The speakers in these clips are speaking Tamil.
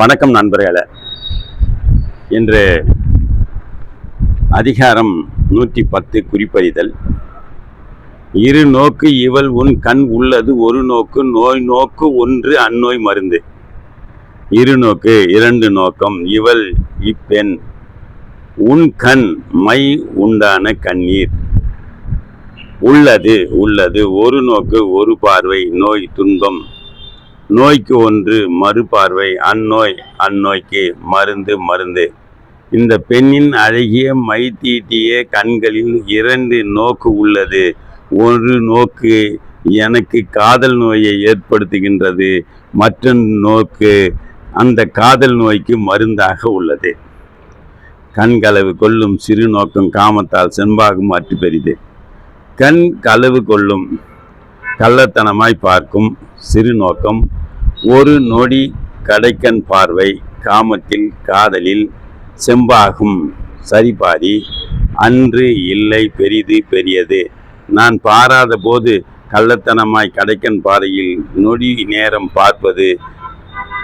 வணக்கம் நண்பர்களே. இன்று அதிகாரம் நூற்றி பத்து குறிப்பறிதல். இரு நோக்கு இவள் உன் கண் உள்ளது ஒரு நோக்கு நோய் நோக்கு ஒன்று அந்நோய் மருந்து. இரு நோக்கு இரண்டு நோக்கம் இவள் இப்பெண். உன் கண் மை உண்டான கண்ணீர். உள்ளது உள்ளது ஒரு நோக்கு ஒரு பார்வை நோய் துன்பம். நோய்க்கு ஒன்று மறுபார்வை. அந்நோய் அந்நோய்க்கு மருந்து மருந்து. இந்த பெண்ணின் அழகிய மை தீட்டிய கண்களில் இரண்டு நோக்கு உள்ளது. ஒரு நோக்கு எனக்கு காதல் நோயை ஏற்படுத்துகின்றது. மற்றொரு நோக்கு அந்த காதல் நோய்க்கு மருந்தாக உள்ளது. கண்களவு கொள்ளும் சிறு நோக்கம் காமத்தால் செம்பாகும் அற்று பெரிது. கண் களவு கொள்ளும் கள்ளத்தனமாய் பார்க்கும் சிறு நோக்கம் ஒரு நொடி கடைக்கண் பார்வை காமத்தில் காதலில் செம்பாகும். சரிபாரி அன்று இல்லை பெரிது பெரியது. நான் பாராத போது கள்ளத்தனமாய் கடைக்கன் பாறையில் நொடி நேரம் பார்ப்பது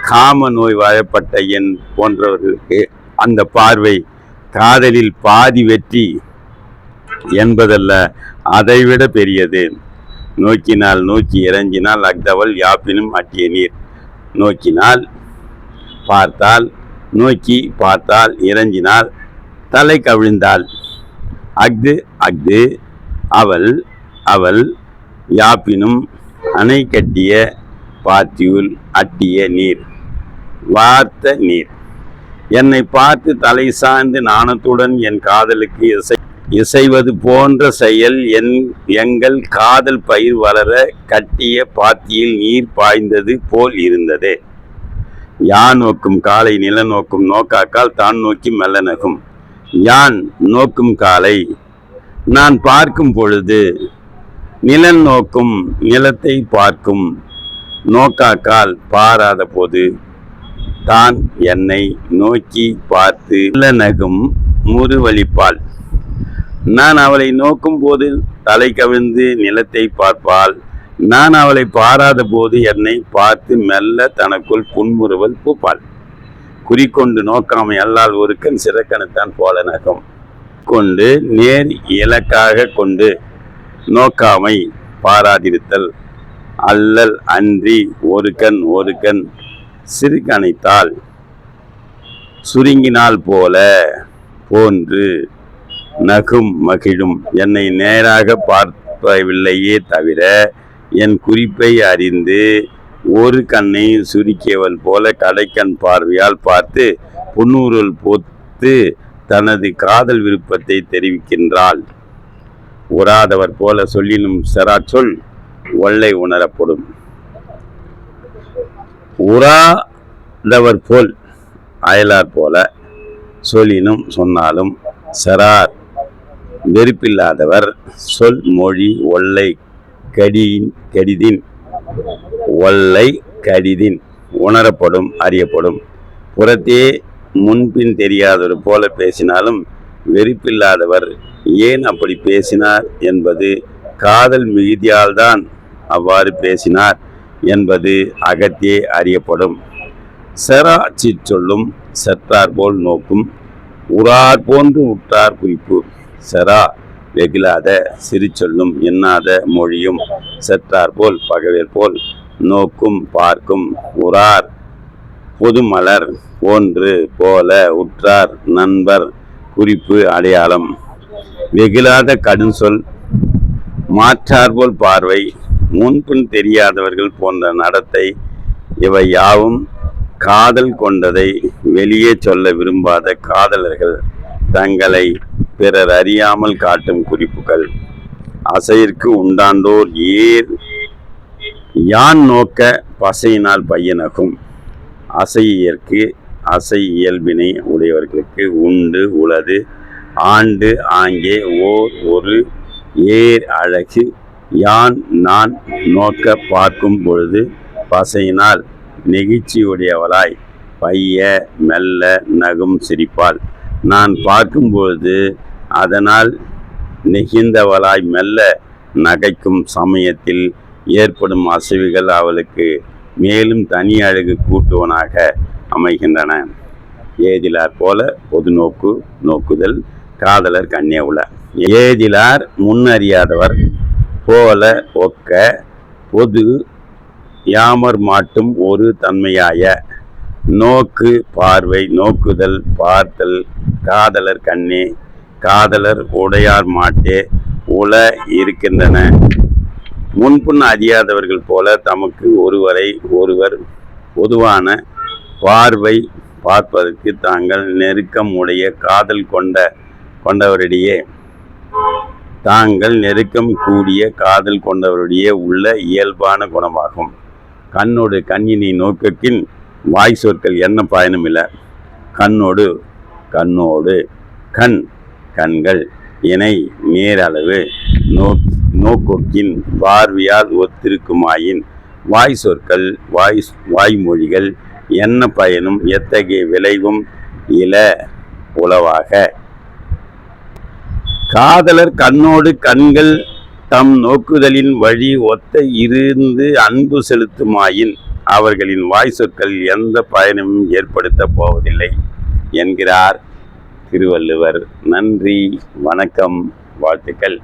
காம நோய் வாழப்பட்ட என் போன்றவர்களுக்கு அந்த பார்வை காதலில் பாதி வெற்றி என்பதல்ல அதைவிட பெரியது. நோக்கினால் நோக்கி இறங்கினால் அக்தவள் யாப்பினும் அட்டிய நீர். நோக்கினால் பார்த்தால் நோக்கி பார்த்தால் இறங்கினால் தலை கவிழ்ந்தாள். அஃது அஃது அவள் அவள் யாப்பினும் அணை கட்டிய பாத்தியுள் அட்டிய நீர் வார்த்த நீர். என்னை பார்த்து தலை சாய்ந்து நாணத்துடன் என் காதலுக்கு இசை இசைவது போன்ற செயல் என் எங்கள் காதல் பயிர் வளர கட்டிய பாத்தியில் நீர் பாய்ந்தது போல் இருந்தது. யான் நோக்கும் காலை நில நோக்கும் நோக்காக்கால் தான் நோக்கி மெல்ல நகும். யான் நோக்கும் காலை நான் பார்க்கும் பொழுது நிலன் நோக்கும் நிலத்தை பார்க்கும் நோக்காக்கால் பாராத போது தான் என்னை நோக்கி பார்த்து மெல்ல நகும் முறுவலிப்பாள் நான் அவளை நோக்கும் போது தலை கவிழ்ந்து நிலத்தை பார்ப்பாள். நான் அவளை பாராத போது என்னை பார்த்து மெல்ல தனக்குள் புன்முறுவல் பூப்பாள். குறிக்கொண்டு நோக்காமை அல்லால் ஒருக்கன் சிறக்கணுத்தான் போல நகம் கொண்டு நேர் இலக்காக கொண்டு நோக்காமை பாராதிருத்தல். அல்லல் அன்றி ஒரு கண் ஒரு கண் சிறுகணைத்தால் சுருங்கினால் போல போன்று நகும் மகிழும். என்னை நேராக பார்ப்பவில்லையே தவிர என் குறிப்பை அறிந்து ஒரு கண்ணை சுருக்கியவள் போல கடைக்கண் பார்வையால் பார்த்து புன்னூருள் போத்து தனது காதல் விருப்பத்தை தெரிவிக்கின்றாள். உறாதவர் போல சொல்லினும் செராச்சொல் ஒல்லை உணரப்படும். உறாதவர் போல் அயலார் போல சொல்லினும் சொன்னாலும் செரார் வெறுப்பில்லாதவர். சொல் மொழி ஒல்லை கடியின் கடிதின். ஒல்லை கடிதின். உணரப்படும் அறியப்படும். புறத்தே முன்பின் தெரியாதவர் போல பேசினாலும் வெறுப்பில்லாதவர். ஏன் அப்படி பேசினார் என்பது காதல் மிகுதியால்தான் அவ்வாறு பேசினார் என்பது அகத்தே அறியப்படும். செரா சொல்லும் செற்றார் போல் நோக்கும். உறார் போன்று உற்றார் குறிப்பு. செரா வெகிலாத சிரிச்சொல்லும் எண்ணாத மொழியும் செற்றார் போல் பகவேல் போல் நோக்கும் பார்க்கும் உறார் பொதுமலர் போன்று போல உற்றார் நண்பர் குறிப்பு அடையாளம். வெகிலாத கடும் சொல் மாற்றார்போல் பார்வை முன்பின் தெரியாதவர்கள் போன்ற நடத்தை இவை யாவும் காதல் கொண்டதை வெளியே சொல்ல விரும்பாத காதலர்கள் தங்களை பிறர் அறியாமல் காட்டும் குறிப்புகள். அசையிற்கு உண்டாண்டோர் ஏர் யான் நோக்க பசையினால் பையனகும். அசையியற்கு அசை இயல்பினை உடையவர்களுக்கு உண்டு உளது ஆண்டு ஆங்கே ஓர் ஒரு ஏர் அழகு யான் நான் நோக்க பார்க்கும் பொழுது பசையினால் நெகிழ்ச்சியுடையவளாய். பைய மெல்ல நகும் சிரிப்பாள். நான் பார்க்கும்பொழுது அதனால் நெகிழ்ந்தவளாய் மெல்ல நகைக்கும் சமயத்தில் ஏற்படும் அசைவுகள் அவளுக்கு மேலும் தனி அழகு கூட்டுவனாக அமைகின்றன. ஏதிலார் போல பொது நோக்கு நோக்குதல் காதலர் கண்ணே உள. ஏதிலார் முன்னறியாதவர் போல ஒக்க பொது யாமர் மாட்டும் ஒரு தன்மையாய. நோக்கு பார்வை நோக்குதல் பார்த்தல் காதலர் கண்ணே காதலர் உடையார் மாட்டே உல இருக்கின்றன. முன்புண் அறியாதவர்கள் போல தமக்கு ஒருவரை ஒருவர் பொதுவான பார்வை பார்ப்பதற்கு தாங்கள் நெருக்கம் உடைய காதல் கொண்ட கொண்டவரிடையே தாங்கள் நெருக்கம் கூடிய காதல் கொண்டவருடைய உள்ள இயல்பான குணமாகும். கண்ணோடு கண்ணினை நோக்கக்கின் வாய் சொற்கள் என்ன பயனும் இல்லை கண்ணோடு கண்ணோடு கண் கண்கள் இணை நேரளவு நோ நோக்கோக்கின் பார்வையால் ஒத்திருக்குமாயின் வாய் சொற்கள் வாய் வாய்மொழிகள் என்ன பயனும் எத்தகைய விளைவும் இல உளவாக. காதலர் கண்ணோடு கண்கள் தம் நோக்குதலின் வழி ஒத்த இருந்து அன்பு செலுத்துமாயின் அவர்களின் வாய் சொற்கள் எந்த பயனும் ஏற்படுத்தப் போவதில்லை என்கிறார் திருவள்ளுவர். நன்றி வணக்கம் வாழ்த்துக்கள்.